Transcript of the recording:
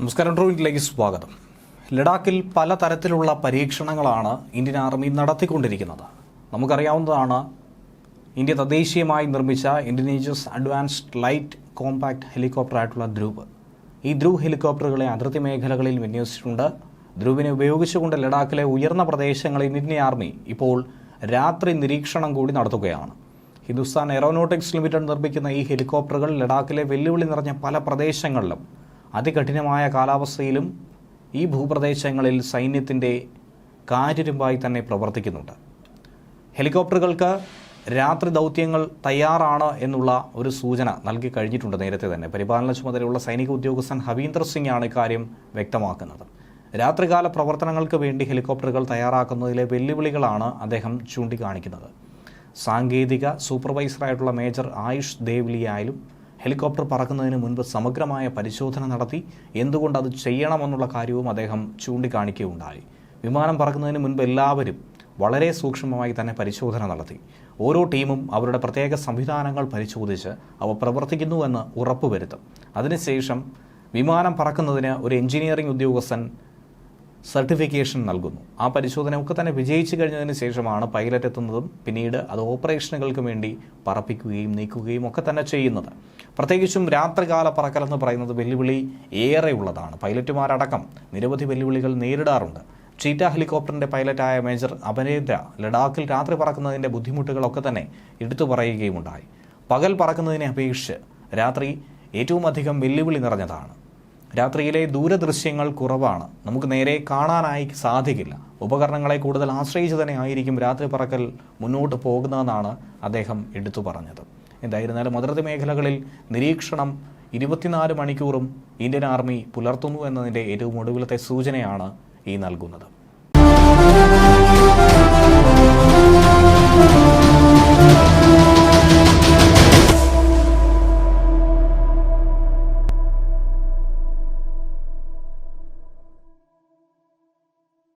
നമസ്കാരം ഡ്രോയിലേക്ക് സ്വാഗതം. ലഡാക്കിൽ പലതരത്തിലുള്ള പരീക്ഷണങ്ങളാണ് ഇന്ത്യൻ ആർമി നടത്തിക്കൊണ്ടിരിക്കുന്നത്. നമുക്കറിയാവുന്നതാണ് ഇന്ത്യ തദ്ദേശീയമായി നിർമ്മിച്ച ഇൻഡോനേഷ്യസ് അഡ്വാൻസ്ഡ് ലൈറ്റ് കോമ്പാക്ട് ഹെലികോപ്റ്റർ ആയിട്ടുള്ള ധ്രുവ് ഈ ധ്രുവ് ഹെലികോപ്റ്ററുകളെ അതിർത്തി മേഖലകളിൽ വിന്യസിച്ചിട്ടുണ്ട്. ധ്രുവിനെ ഉപയോഗിച്ചുകൊണ്ട് ലഡാക്കിലെ ഉയർന്ന പ്രദേശങ്ങളിൽ ഇന്ത്യൻ ആർമി ഇപ്പോൾ രാത്രി നിരീക്ഷണം കൂടി നടത്തുകയാണ്. ഹിന്ദുസ്ഥാൻ എയറോനോട്ടിക്സ് ലിമിറ്റഡ് നിർമ്മിക്കുന്ന ഈ ഹെലികോപ്റ്ററുകൾ ലഡാക്കിലെ വെല്ലുവിളി നിറഞ്ഞ പല പ്രദേശങ്ങളിലും അതികഠിനമായ കാലാവസ്ഥയിലും ഈ ഭൂപ്രദേശങ്ങളിൽ സൈന്യത്തിന്റെ കാര്യരുമ്പായി തന്നെ പ്രവർത്തിക്കുന്നുണ്ട്. ഹെലികോപ്റ്ററുകൾക്ക് രാത്രി ദൗത്യങ്ങൾ തയ്യാറാണ് എന്നുള്ള ഒരു സൂചന നൽകി കഴിഞ്ഞിട്ടുണ്ട് നേരത്തെ തന്നെ. പരിപാലന ചുമതലയുള്ള സൈനിക ഉദ്യോഗസ്ഥൻ ഹവീന്ദർ സിംഗ് ആണ് ഇക്കാര്യം വ്യക്തമാക്കുന്നത്. രാത്രികാല പ്രവർത്തനങ്ങൾക്ക് വേണ്ടി ഹെലികോപ്റ്ററുകൾ തയ്യാറാക്കുന്നതിലെ വെല്ലുവിളികളാണ് അദ്ദേഹം ചൂണ്ടിക്കാണിക്കുന്നത്. സാങ്കേതിക സൂപ്പർവൈസറായിട്ടുള്ള മേജർ ആയുഷ് ദേവ്ലിയായാലും ഹെലികോപ്റ്റർ പറക്കുന്നതിന് മുൻപ് സമഗ്രമായ പരിശോധന നടത്തി എന്തുകൊണ്ട് അത് ചെയ്യണമെന്നുള്ള കാര്യവും അദ്ദേഹം ചൂണ്ടിക്കാണിക്കുകയുണ്ടായി. വിമാനം പറക്കുന്നതിന് മുൻപ് എല്ലാവരും വളരെ സൂക്ഷ്മമായി തന്നെ പരിശോധന നടത്തി. ഓരോ ടീമും അവരുടെ പ്രത്യേക സംവിധാനങ്ങൾ പരിശോധിച്ച് അവ പ്രവർത്തിക്കുന്നുവെന്ന് ഉറപ്പുവരുത്തും. അതിനുശേഷം വിമാനം പറക്കുന്നതിന് ഒരു എഞ്ചിനീയറിംഗ് ഉദ്യോഗസ്ഥൻ സർട്ടിഫിക്കേഷൻ നൽകുന്നു. ആ പരിശോധന ഒക്കെ തന്നെ വിജയിച്ചു കഴിഞ്ഞതിന് ശേഷമാണ് പൈലറ്റ് എത്തുന്നതും പിന്നീട് അത് ഓപ്പറേഷനുകൾക്ക് വേണ്ടി പറപ്പിക്കുകയും നീക്കുകയും ഒക്കെ തന്നെ ചെയ്യുന്നത്. പ്രത്യേകിച്ചും രാത്രികാല പറക്കൽ എന്ന് പറയുന്നത് വെല്ലുവിളി ഏറെയുള്ളതാണ്. പൈലറ്റുമാരടക്കം നിരവധി വെല്ലുവിളികൾ നേരിടാറുണ്ട്. ചീറ്റ ഹെലികോപ്റ്ററിന്റെ പൈലറ്റായ മേജർ അഭിനേന്ദ്ര ലഡാക്കിൽ രാത്രി പറക്കുന്നതിന്റെ ബുദ്ധിമുട്ടുകളൊക്കെ തന്നെ എടുത്തു പറയുകയുമുണ്ടായി. പകൽ പറക്കുന്നതിനെ അപേക്ഷിച്ച് രാത്രി ഏറ്റവും അധികം വെല്ലുവിളി നിറഞ്ഞതാണ്. രാത്രിയിലെ ദൂരദൃശ്യങ്ങൾ കുറവാണ്. നമുക്ക് നേരെ കാണാനായി സാധിക്കില്ല. ഉപകരണങ്ങളെ കൂടുതൽ ആശ്രയിച്ച് തന്നെ ആയിരിക്കും രാത്രി പറക്കൽ മുന്നോട്ട് പോകുന്നതെന്നാണ് അദ്ദേഹം എടുത്തു പറഞ്ഞത്. എന്തായിരുന്നാലും അതിർത്തി മേഖലകളിൽ നിരീക്ഷണം ഇരുപത്തിനാല് മണിക്കൂറും ഇന്ത്യൻ ആർമി പുലർത്തുന്നു എന്നതിന്റെ ഏറ്റവും ഒടുവിലത്തെ സൂചനയാണ് ഈ നൽകുന്നത്.